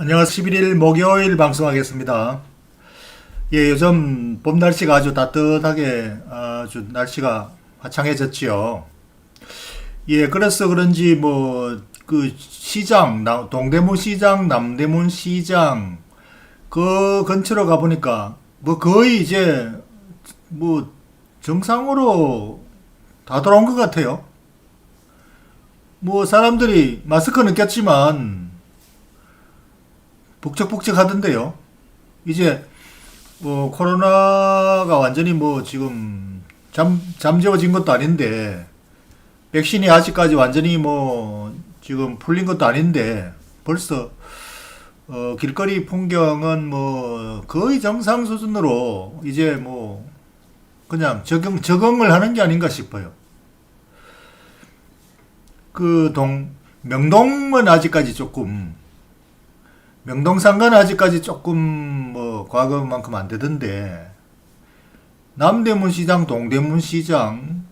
안녕하세요. 11일 목요일 방송하겠습니다. 예, 요즘 봄 날씨가 아주 따뜻하게 아주 날씨가 화창해졌지요. 예, 그래서 그런지 뭐 그 시장, 나- 동대문 시장, 남대문 시장 그 근처로 가 보니까 뭐 거의 이제 뭐 정상으로 다 돌아온 것 같아요. 뭐 사람들이 마스크는 꼈지만 북적북적 하던데요. 이제 뭐 코로나가 완전히 뭐 지금 잠 잠재워진 것도 아닌데 백신이 아직까지 완전히 뭐 지금 풀린 것도 아닌데 벌써 어 길거리 풍경은 뭐 거의 정상 수준으로 이제 뭐 그냥 적응 적응을 하는 게 아닌가 싶어요. 그 동 명동은 아직까지 조금 명동상가는 아직까지 조금 뭐 과거만큼 안 되던데 남대문 시장, 동대문 시장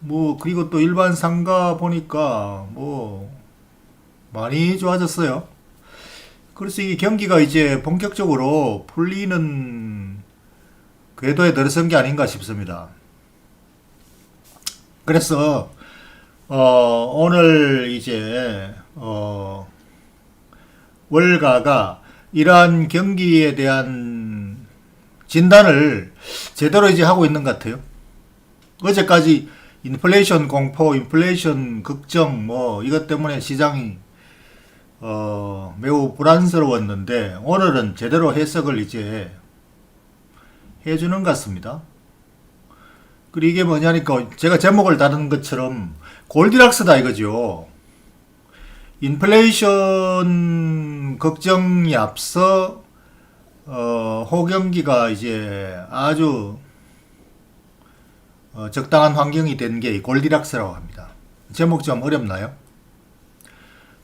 뭐 그리고 또 일반 상가 보니까 뭐 많이 좋아졌어요. 그래서 이 경기가 이제 본격적으로 풀리는 궤도에 들어선 게 아닌가 싶습니다. 그래서 어 오늘 이제 어 월가가 이러한 경기에 대한 진단을 제대로 이제 하고 있는 것 같아요. 어제까지 인플레이션 공포, 인플레이션 걱정 뭐 이것 때문에 시장이 어 매우 불안스러웠는데 오늘은 제대로 해석을 이제 해주는 것 같습니다. 그리고 이게 뭐냐니까 제가 제목을 다룬 것처럼 골디락스다 이거죠. 인플레이션 걱정이 앞서 어, 호경기가 이제 아주 어, 적당한 환경이 된 게 골디락스라고 합니다. 제목 좀 어렵나요?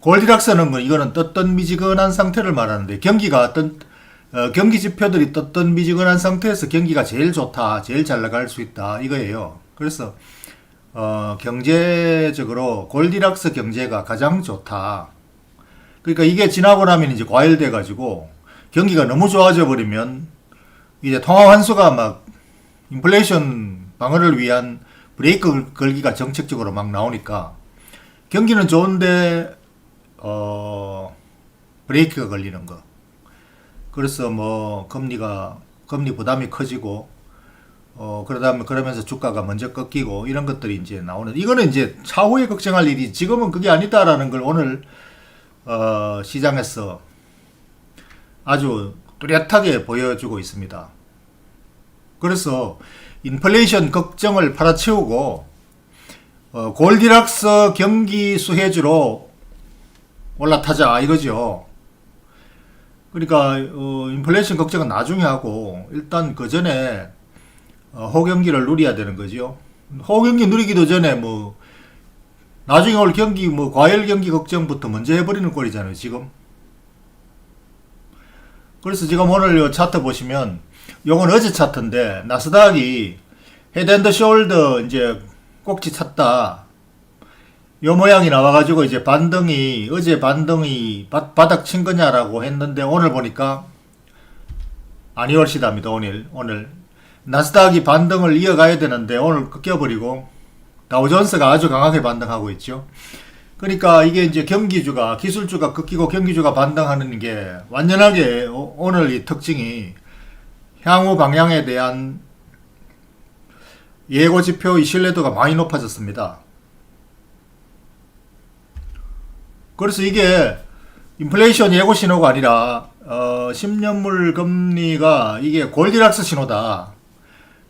골디락스는 뭐 이거는 떴던 미지근한 상태를 말하는데 경기가 어떤 어, 경기 지표들이 떴던 미지근한 상태에서 경기가 제일 좋다, 제일 잘 나갈 수 있다 이거예요. 그래서 어, 경제적으로 골디락스 경제가 가장 좋다. 그러니까 이게 지나고 나면 이제 과열돼 가지고 경기가 너무 좋아져 버리면 이제 통화 환수가 막 인플레이션 방어를 위한 브레이크 걸기가 정책적으로 막 나오니까 경기는 좋은데 어 브레이크가 걸리는 거. 그래서 뭐 금리가 금리 부담이 커지고 어 그러다 보면 그러면서 주가가 먼저 꺾이고 이런 것들이 이제 나오는 이거는 이제 차후에 걱정할 일이 지금은 그게 아니다라는 걸 오늘 어 시장에서 아주 뚜렷하게 보여주고 있습니다. 그래서 인플레이션 걱정을 팔아치우고 어, 골디락스 경기 수혜주로 올라타자 이거죠. 그러니까 어, 인플레이션 걱정은 나중에 하고 일단 그 전에 어, 호경기를 누려야 되는 거죠. 호경기 누리기도 전에 뭐 나중에 올 경기 뭐 과열 경기 걱정부터 먼저 해버리는 꼴이잖아요 지금. 그래서 지금 오늘 요 차트 보시면 요건 어제 차트인데 나스닥이 헤드앤드 숄더 이제 꼭지 찼다. 요 모양이 나와가지고 이제 반등이 어제 반등이 바, 바닥 친 거냐라고 했는데 오늘 보니까 아니올시답니다 오늘 오늘 나스닥이 반등을 이어가야 되는데 오늘 꺾여버리고 다우존스가 아주 강하게 반등하고 있죠. 그러니까 이게 이제 경기주가 기술주가 꺾이고 경기주가 반등하는 게 완전하게 오- 오늘 이 특징이 향후 방향에 대한 예고 지표의 신뢰도가 많이 높아졌습니다. 그래서 이게 인플레이션 예고 신호가 아니라 어, 10년물 금리가 이게 골디락스 신호다.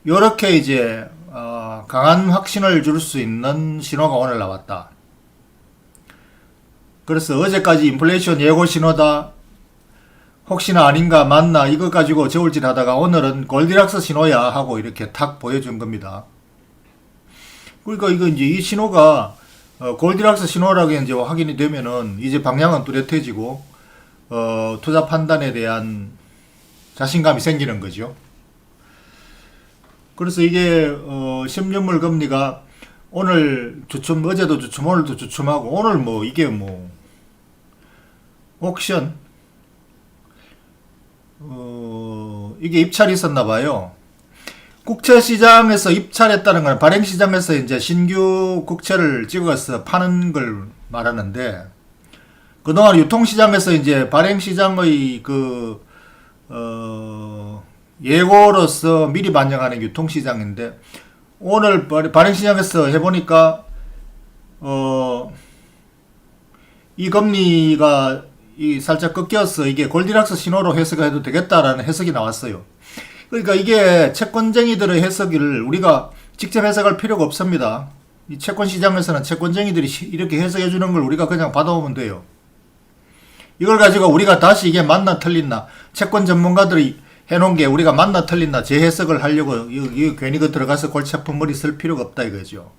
요렇게 이제 어, 강한 확신을 줄 수 있는 신호가 오늘 나왔다. 그래서 어제까지 인플레이션 예고 신호다. 혹시나 아닌가 맞나 이거 가지고 저울질 하다가 오늘은 골디락스 신호야 하고 이렇게 탁 보여준 겁니다. 그러니까 이거 이제 이 신호가 어, 골디락스 신호라고 이제 확인이 되면은 이제 방향은 뚜렷해지고 어, 투자 판단에 대한 자신감이 생기는 거죠. 그래서 이게 어, 10년물 금리가 오늘 주춤 어제도 주춤 오늘도 주춤하고 오늘 뭐 이게 뭐 옥션 어, 이게 입찰이 있었나 봐요. 국채 시장에서 입찰했다는 건 발행 시장에서 이제 신규 국채를 찍어서 파는 걸 말하는데 그동안 유통 시장에서 이제 발행 시장의 그 어, 예고로서 미리 반영하는 유통 시장인데 오늘 발- 발행 시장에서 해보니까 어, 이 금리가 이 살짝 꺾여서 이게 골디락스 신호로 해석해도 되겠다라는 해석이 나왔어요. 그러니까 이게 채권쟁이들의 해석을 우리가 직접 해석할 필요가 없습니다. 이 채권 시장에서는 채권쟁이들이 시- 이렇게 해석해 주는 걸 우리가 그냥 받아오면 돼요. 이걸 가지고 우리가 다시 이게 맞나 틀린나 채권 전문가들이 해놓은 게 우리가 맞나 틀린나 재해석을 하려고 이거 괜히 그 들어가서 골치 아픈 머리 쓸 필요가 없다 이거죠.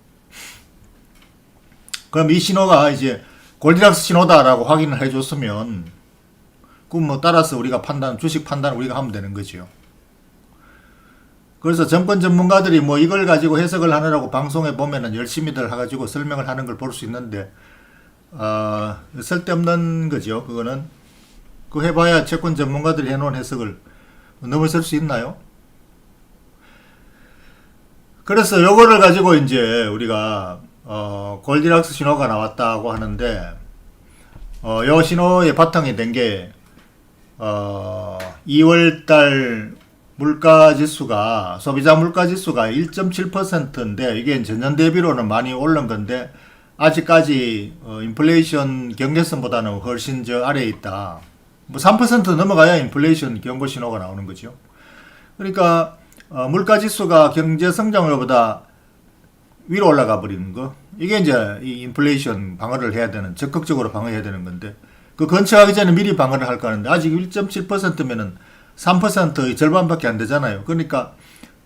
그럼 이 신호가 이제 골디락스 신호다라고 확인을 해줬으면 그럼 뭐 따라서 우리가 판단 주식 판단 우리가 하면 되는 거죠. 그래서 정권 전문가들이 뭐 이걸 가지고 해석을 하느라고 방송에 보면은 열심히들 해가지고 설명을 하는 걸 볼 수 있는데 아 쓸데없는 거죠. 그거는 그 해봐야 채권 전문가들이 해놓은 해석을 넘어설 수 있나요? 그래서 요거를 가지고 이제 우리가 어, 골디락스 신호가 나왔다고 하는데 어, 요 신호의 바탕이 된게 어, 2월달 물가 지수가 소비자 물가 지수가 1.7%인데 이게 전년 대비로는 많이 오른 건데 아직까지 어, 인플레이션 경계선보다는 훨씬 저 아래에 있다. 뭐 3% 넘어가야 인플레이션 경고 신호가 나오는 거죠. 그러니까 어, 물가 지수가 경제 성장률보다 위로 올라가 버리는 거. 이게 이제 이 인플레이션 방어를 해야 되는 적극적으로 방어해야 되는 건데 그 근처하기 전에 미리 방어를 할까 하는데 아직 1.7%면은 3%의 절반밖에 안 되잖아요. 그러니까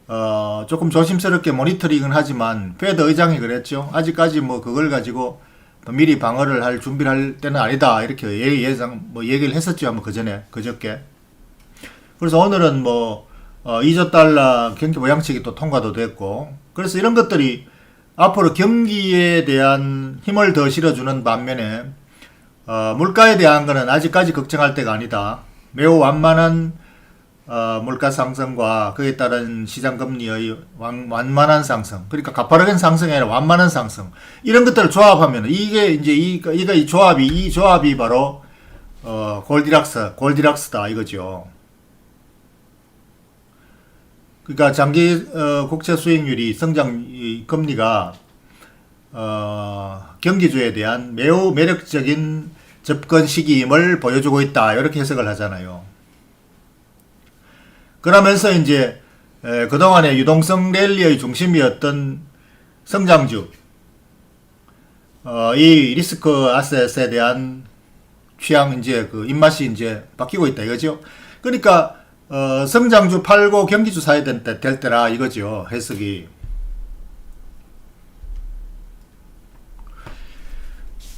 어, 조금 조심스럽게 모니터링은 하지만 페드 의장이 그랬죠. 아직까지 뭐 그걸 가지고 미리 방어를 할 준비를 할 때는 아니다. 이렇게 예, 예상 뭐 얘기를 했었죠. 아마 그 전에 그저께. 그래서 오늘은 뭐 어, 2조 달러 경기 모양책이 또 통과도 됐고 그래서 이런 것들이 앞으로 경기에 대한 힘을 더 실어주는 반면에 어, 물가에 대한 거는 아직까지 걱정할 때가 아니다. 매우 완만한 어, 물가 상승과 그에 따른 시장 금리의 완, 완만한 상승, 그러니까 가파르게 상승이 아니라 완만한 상승 이런 것들을 조합하면 이게 이제 이 이가 이 조합이 이 조합이 바로 어, 골디락스 골디락스다 이거죠. 그러니까 장기 어, 국채 수익률이 성장 이 금리가 어, 경기주에 대한 매우 매력적인 접근 시기임을 보여주고 있다 이렇게 해석을 하잖아요. 그러면서 이제 에, 그동안의 유동성 랠리의 중심이었던 성장주, 어, 이 리스크 아셋에 대한 취향 이제 그 입맛이 이제 바뀌고 있다 이거죠. 그러니까 어, 성장주 팔고 경기주 사야 될, 때, 될 때라 이거죠 해석이.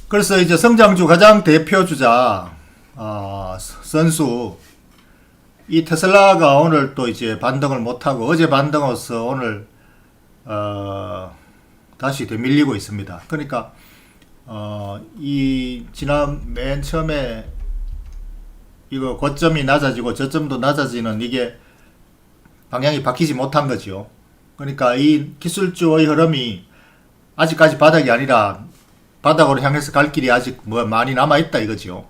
그래서 이제 성장주 가장 대표 주자 어, 선수 이 테슬라가 오늘 또 이제 반등을 못하고 어제 반등해서 오늘 어, 다시 되밀리고 있습니다. 그러니까 어, 이 지난 맨 처음에 이거 고점이 낮아지고 저점도 낮아지는 이게 방향이 바뀌지 못한 거죠. 그러니까 이 기술주의 흐름이 아직까지 바닥이 아니라 바닥으로 향해서 갈 길이 아직 뭐 많이 남아 있다 이거죠.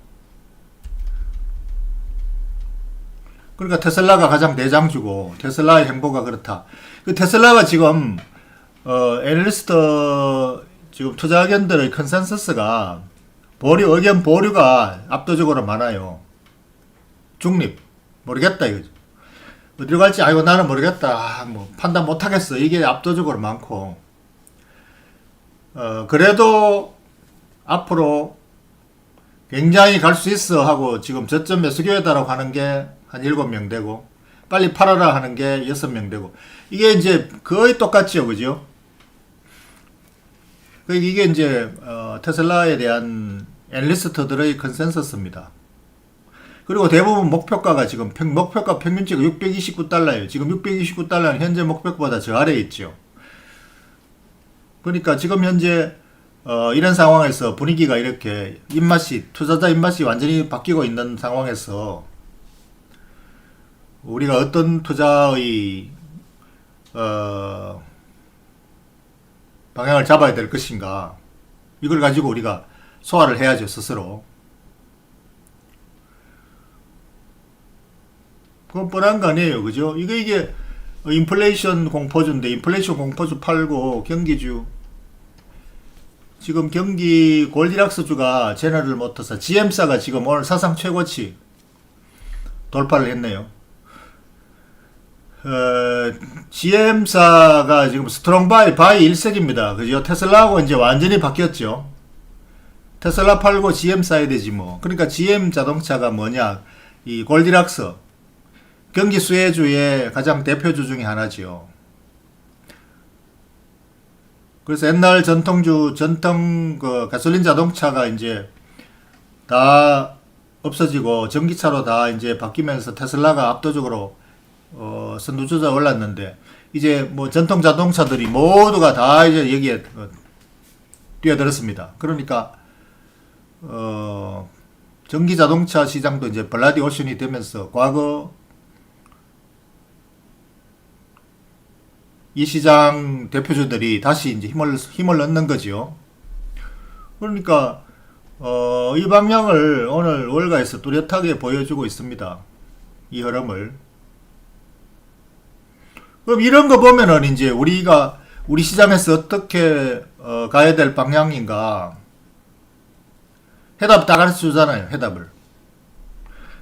그러니까 테슬라가 가장 대장주고 테슬라의 행보가 그렇다. 그 테슬라가 지금 어 애널리스트 지금 투자 의견들의 컨센서스가 보류 의견 보류가 압도적으로 많아요. 중립 모르겠다 이거죠. 어디로 갈지 아이고 나는 모르겠다. 아, 뭐 판단 못 하겠어. 이게 압도적으로 많고. 어 그래도 앞으로 굉장히 갈 수 있어 하고 지금 저점 매수교회다라고 하는 게 한 7명 되고 빨리 팔아라 하는 게 6명 되고 이게 이제 거의 똑같죠. 그죠? 그 이게 이제 어, 테슬라에 대한 애널리스트들의 컨센서스입니다. 그리고 대부분 목표가가 지금 평, 목표가 평균치가 629달러예요. 지금 629달러는 현재 목표가보다 저 아래에 있죠. 그러니까 지금 현재 어, 이런 상황에서 분위기가 이렇게 입맛이 투자자 입맛이 완전히 바뀌고 있는 상황에서 우리가 어떤 투자의 어, 방향을 잡아야 될 것인가. 이걸 가지고 우리가 소화를 해야죠 스스로. 그건 뻔한 거 아니에요 그죠? 이게 이게 인플레이션 공포주인데 인플레이션 공포주 팔고 경기주 지금 경기 골디락스주가 제너럴 모터스 GM사가 지금 오늘 사상 최고치 돌파를 했네요. 어, GM사가 지금 스트롱 바이, 바이 일색입니다. 그죠? 테슬라하고 이제 완전히 바뀌었죠. 테슬라 팔고 GM 사야 되지 뭐. 그러니까 GM 자동차가 뭐냐? 이 골디락스. 경기 수혜주의 가장 대표주 중에 하나지요. 그래서 옛날 전통주, 전통 그 가솔린 자동차가 이제 다 없어지고 전기차로 다 이제 바뀌면서 테슬라가 압도적으로 어, 선두주자 올랐는데 이제 뭐 전통 자동차들이 모두가 다 이제 여기에 어, 뛰어들었습니다. 그러니까 어, 전기 자동차 시장도 이제 블라디 오션이 되면서 과거 이 시장 대표주들이 다시 이제 힘을 힘을 얻는 거지요. 그러니까 어, 이 방향을 오늘 월가에서 뚜렷하게 보여주고 있습니다. 이 흐름을. 그럼 이런 거 보면은 이제 우리가 우리 시장에서 어떻게 어, 가야 될 방향인가 해답 다 가르쳐 주잖아요. 해답을.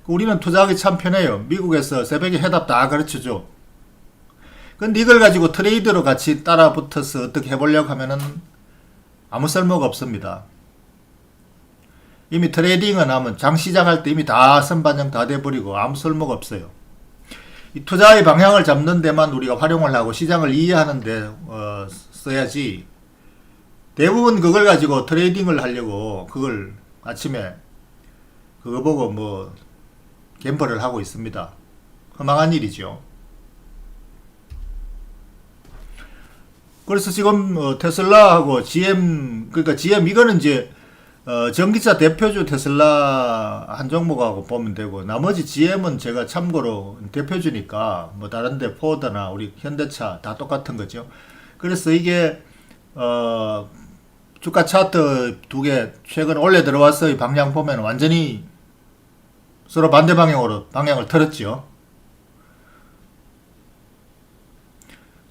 우리는 투자하기 참 편해요. 미국에서 새벽에 해답 다 가르쳐 줘. 근데 이걸 가지고 트레이드로 같이 따라 붙어서 어떻게 해보려고 하면은 아무 쓸모가 없습니다. 이미 트레이딩은 하면 장 시작할 때 이미 다 선반영 다 돼버리고 아무 쓸모가 없어요. 이 투자의 방향을 잡는 데만 우리가 활용을 하고 시장을 이해하는 데 어, 써야지 대부분 그걸 가지고 트레이딩을 하려고 그걸 아침에 그거 보고 뭐 갬블을 하고 있습니다. 허망한 일이죠. 그래서 지금 어, 테슬라하고 GM 그러니까 GM 이거는 이제 어, 전기차 대표주 테슬라 한 종목하고 보면 되고 나머지 GM은 제가 참고로 대표주니까 뭐 다른데 포드나 우리 현대차 다 똑같은 거죠. 그래서 이게 어, 주가 차트 두 개 최근 올려 들어와서 이 방향 보면 완전히 서로 반대 방향으로 방향을 틀었죠.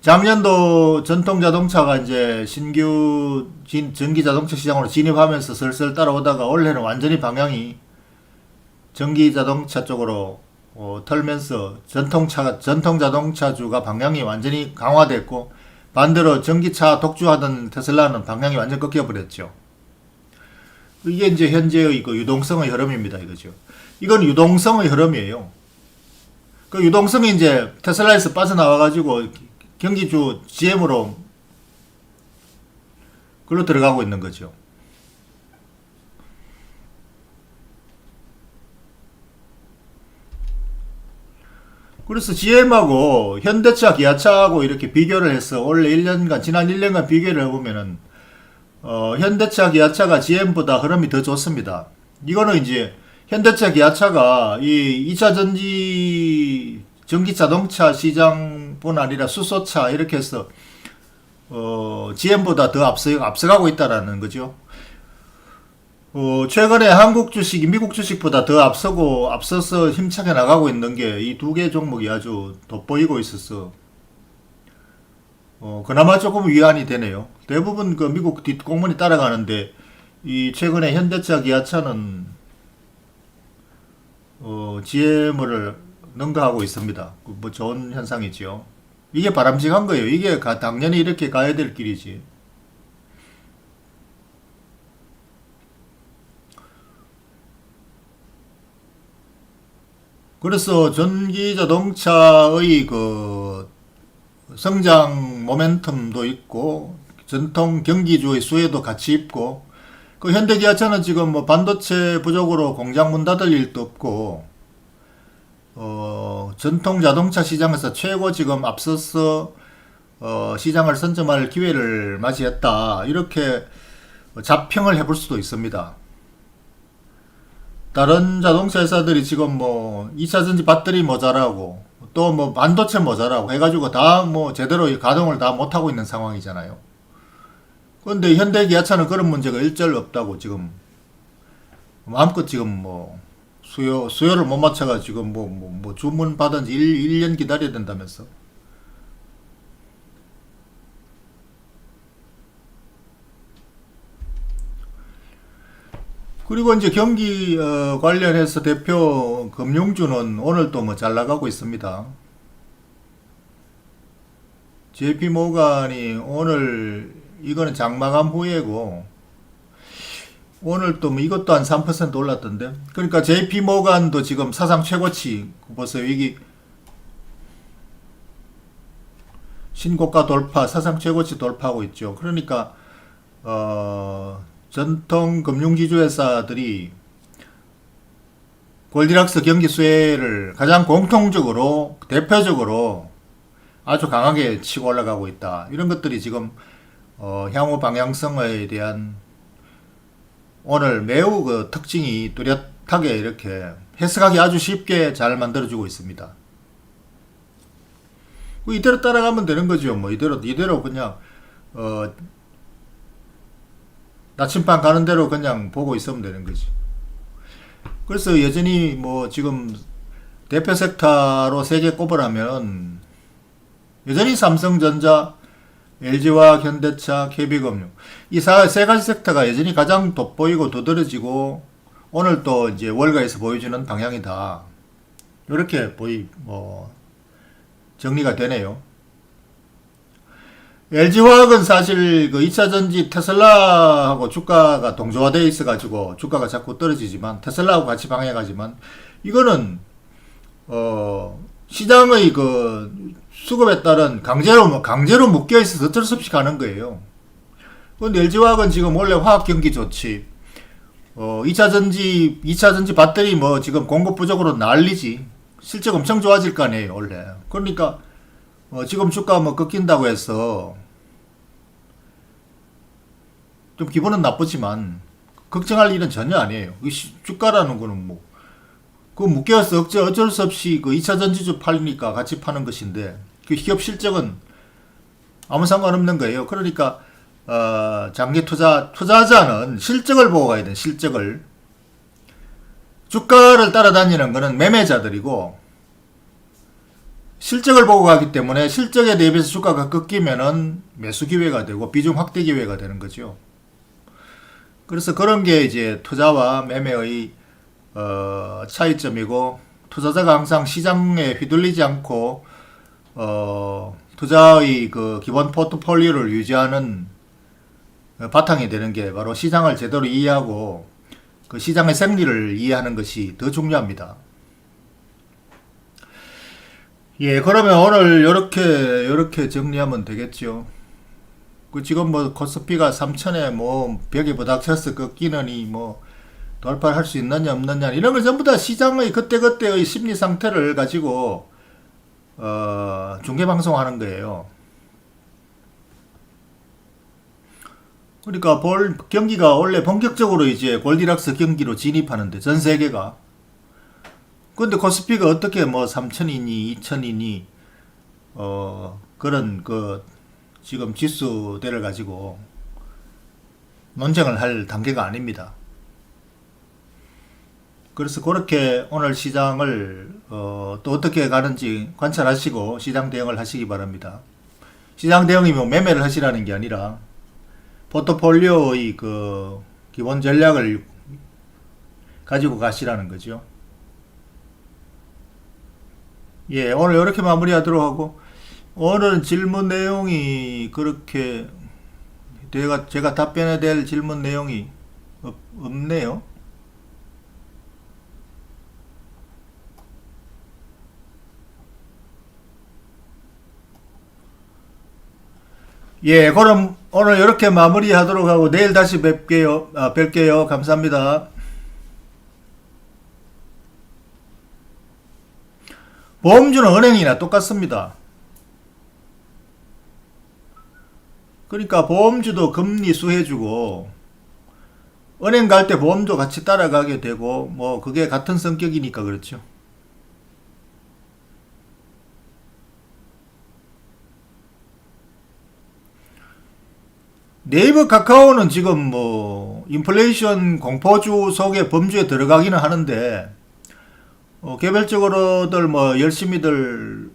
작년도 전통 자동차가 이제 신규 진, 전기 자동차 시장으로 진입하면서 슬슬 따라오다가 올해는 완전히 방향이 전기 자동차 쪽으로 어, 털면서 전통차 전통 자동차주가 방향이 완전히 강화됐고 반대로 전기차 독주하던 테슬라는 방향이 완전 꺾여 버렸죠. 이게 이제 현재의 그 유동성의 흐름입니다, 이거죠. 이건 유동성의 흐름이에요. 그 유동성이 이제 테슬라에서 빠져나와 가지고 경기주 GM으로 글로 들어가고 있는 거죠. 그래서 GM하고 현대차, 기아차하고 이렇게 비교를 해서 원래 1년간, 지난 1년간 비교를 해보면은, 어, 현대차, 기아차가 GM보다 흐름이 더 좋습니다. 이거는 이제, 현대차, 기아차가 이 2차 전지, 전기 자동차 시장 뿐 아니라 수소차 이렇게 해서, 어, GM보다 더 앞서, 앞서가고 있다라는 거죠. 어, 최근에 한국 주식이 미국 주식보다 더 앞서고 앞서서 힘차게 나가고 있는 게 이 두 개 종목이 아주 돋보이고 있어서 어, 그나마 조금 위안이 되네요. 대부분 그 미국 뒷공문이 따라가는데 이 최근에 현대차 기아차는 어, GM을 능가하고 있습니다. 그뭐 좋은 현상이지요. 이게 바람직한 거예요. 이게 가- 당연히 이렇게 가야 될 길이지. 그래서 전기 자동차의 그 성장 모멘텀도 있고 전통 경기주의 수혜도 같이 있고 그 현대기아차는 지금 뭐 반도체 부족으로 공장 문 닫을 일도 없고 어 전통 자동차 시장에서 최고 지금 앞서서 어 시장을 선점할 기회를 맞이했다 이렇게 자평을 해볼 수도 있습니다. 다른 자동차 회사들이 지금 뭐 2차 전지 배터리 모자라고 또 뭐 반도체 모자라고 해가지고 다 뭐 제대로 이 가동을 다 못하고 있는 상황이잖아요. 그런데 현대 기아차는 그런 문제가 일절 없다고 지금 마음껏 지금 뭐 수요 수요를 못 맞춰 가 지금 뭐뭐 뭐 주문 받은 지 1, 1년 기다려야 된다면서. 그리고 이제 경기 어, 관련해서 대표 금융주는 오늘 또뭐잘 나가고 있습니다. JP 모간이 오늘 이거는 장마감 후에고 오늘 또 뭐 이것도 한 3% 올랐던데. 그러니까 JP 모간도 지금 사상 최고치 보세요. 이게 신고가 돌파, 사상 최고치 돌파하고 있죠. 그러니까 어, 전통 금융지주 회사들이 골디락스 경기 수혜를 가장 공통적으로 대표적으로 아주 강하게 치고 올라가고 있다. 이런 것들이 지금 어, 향후 방향성에 대한 오늘 매우 그 특징이 뚜렷하게 이렇게 해석하기 아주 쉽게 잘 만들어주고 있습니다. 뭐 이대로 따라가면 되는 거죠. 뭐 이대로 이대로 그냥 어, 나침반 가는 대로 그냥 보고 있으면 되는 거지. 그래서 여전히 뭐 지금 대표 섹터로 세 개 꼽으라면 여전히 삼성전자, LG와 현대차, KB금융 이 세 가지 섹터가 여전히 가장 돋보이고 두드러지고 오늘 또 이제 월가에서 보여주는 방향이다. 이렇게 보이 뭐 정리가 되네요. LG화학은 사실 그 2차 전지 테슬라하고 주가가 동조화되어 있어가지고 주가가 자꾸 떨어지지만 테슬라하고 같이 방해가지만 이거는 어 시장의 그 수급에 따른 강제로 뭐 강제로 묶여 있어서 어쩔 수 없이 가는 거예요. 근데 LG화학은 지금 원래 화학 경기 좋지. 어 2차 전지 2차 전지 배터리 뭐 지금 공급 부족으로 난리지. 실적 엄청 좋아질 거 아니에요 원래. 그러니까 어, 지금 주가 뭐 꺾인다고 해서 좀 기분은 나쁘지만 걱정할 일은 전혀 아니에요. 이 시- 주가라는 거는 뭐, 그 묶여서 어쩔 수 없이 그 2차 전지주 팔리니까 같이 파는 것인데, 그 기업 실적은 아무 상관없는 거예요. 그러니까, 어, 장기 투자, 투자자는 실적을 보고 가야 돼, 실적을. 주가를 따라다니는 거는 매매자들이고, 실적을 보고 가기 때문에 실적에 대비해서 주가가 꺾이면은 매수 기회가 되고 비중 확대 기회가 되는 거죠. 그래서 그런 게 이제 투자와 매매의 어, 차이점이고 투자자가 항상 시장에 휘둘리지 않고 어, 투자의 그 기본 포트폴리오를 유지하는 어, 바탕이 되는 게 바로 시장을 제대로 이해하고 그 시장의 생리를 이해하는 것이 더 중요합니다. 예, 그러면 오늘 이렇게 이렇게 정리하면 되겠죠. 그 지금 뭐 코스피가 3천에 뭐 벽에 부닥쳐서 꺾이느니 뭐 돌파할 수 있느냐 없느냐 이런 걸 전부 다 시장의 그때 그때의 심리 상태를 가지고 어 중계 방송하는 거예요. 그러니까 볼 경기가 원래 본격적으로 이제 골디락스 경기로 진입하는데 전 세계가 근데 코스피가 어떻게 뭐 3천이니 2천이니 어 그런 그 지금 지수대를 가지고 논쟁을 할 단계가 아닙니다. 그래서 그렇게 오늘 시장을 어, 또 어떻게 가는지 관찰하시고 시장 대응을 하시기 바랍니다. 시장 대응이 뭐 매매를 하시라는 게 아니라 포트폴리오의 그 기본 전략을 가지고 가시라는 거죠. 예, 오늘 이렇게 마무리하도록 하고 오늘은 질문 내용이 그렇게 제가 제가 답변해야 될 질문 내용이 없, 없네요. 예, 그럼 오늘 이렇게 마무리하도록 하고 내일 다시 뵐게요. 아, 뵐게요. 감사합니다. 보험주는 은행이나 똑같습니다. 그러니까 보험주도 금리 수혜주고 은행 갈 때 보험도 같이 따라가게 되고 뭐 그게 같은 성격이니까 그렇죠. 네이버 카카오는 지금 뭐 인플레이션 공포주 속의 범주에 들어가기는 하는데 어, 개별적으로들 뭐 열심히들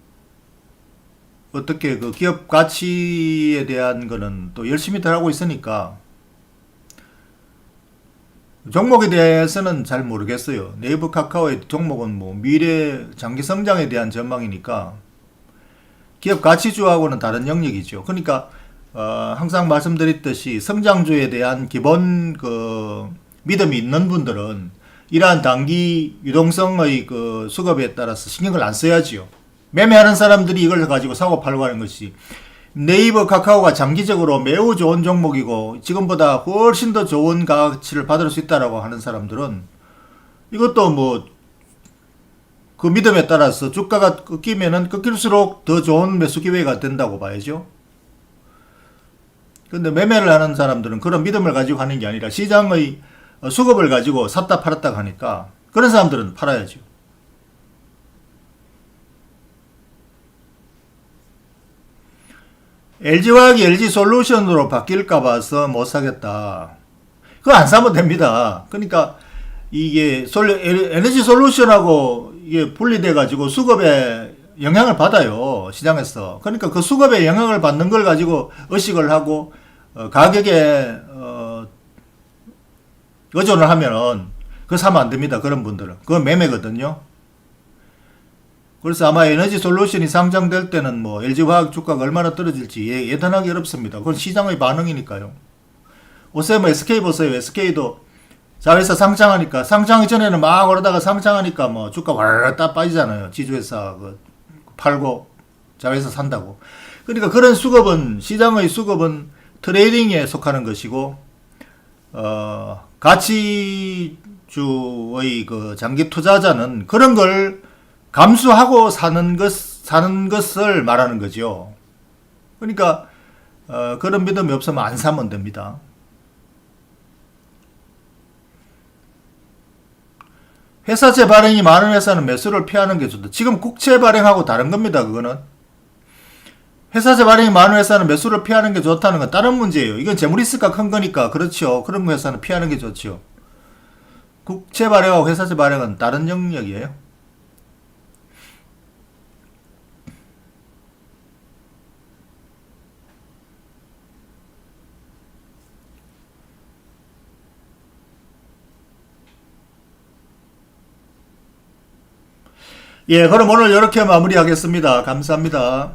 어떻게 그 기업 가치에 대한 거는 또 열심히들 하고 있으니까 종목에 대해서는 잘 모르겠어요. 네이버 카카오의 종목은 뭐 미래 장기 성장에 대한 전망이니까 기업 가치주하고는 다른 영역이죠. 그러니까 어, 항상 말씀드렸듯이 성장주에 대한 기본 그 믿음이 있는 분들은 이러한 단기 유동성의 그 수급에 따라서 신경을 안 써야지요. 매매하는 사람들이 이걸 가지고 사고 팔고 하는 것이 네이버 카카오가 장기적으로 매우 좋은 종목이고 지금보다 훨씬 더 좋은 가치를 받을 수 있다라고 하는 사람들은 이것도 뭐 그 믿음에 따라서 주가가 꺾이면은 꺾일수록 더 좋은 매수 기회가 된다고 봐야죠. 근데 매매를 하는 사람들은 그런 믿음을 가지고 하는 게 아니라 시장의 수급을 가지고 샀다 팔았다 하니까 그런 사람들은 팔아야죠. LG화학이 LG솔루션으로 바뀔까 봐서 못 사겠다. 그거 안 사면 됩니다. 그러니까 이게 솔 에너지 솔루션하고 이게 분리돼 가지고 수급에 영향을 받아요 시장에서 그러니까 그 수급에 영향을 받는 걸 가지고 의식을 하고 어, 가격에 어, 의존을 하면은 그거 사면 안 됩니다 그런 분들은. 그건 매매거든요. 그래서 아마 에너지 솔루션이 상장될 때는 뭐 LG화학 주가가 얼마나 떨어질지 예, 예단하기 어렵습니다. 그건 시장의 반응이니까요. 뭐 SK 보세요. SK도 자회사 상장하니까 상장 이전에는 막 오르다가 상장하니까 뭐 주가 와르르 빠지잖아요. 지주회사 그 팔고 자회사 산다고. 그러니까 그런 수급은 시장의 수급은 트레이딩에 속하는 것이고 어 가치주의 그 장기 투자자는 그런 걸 감수하고 사는 것 사는 것을 말하는 거죠. 그러니까 어 그런 믿음이 없으면 안 사면 됩니다. 회사채 발행이 많은 회사는 매수를 피하는 게 좋다. 지금 국채 발행하고 다른 겁니다. 그거는. 회사채 발행이 많은 회사는 매수를 피하는 게 좋다는 건 다른 문제예요. 이건 재무 리스크가 큰 거니까 그렇죠. 그런 회사는 피하는 게 좋죠. 국채 발행하고 회사채 발행은 다른 영역이에요. 예, 그럼 오늘 이렇게 마무리하겠습니다. 감사합니다.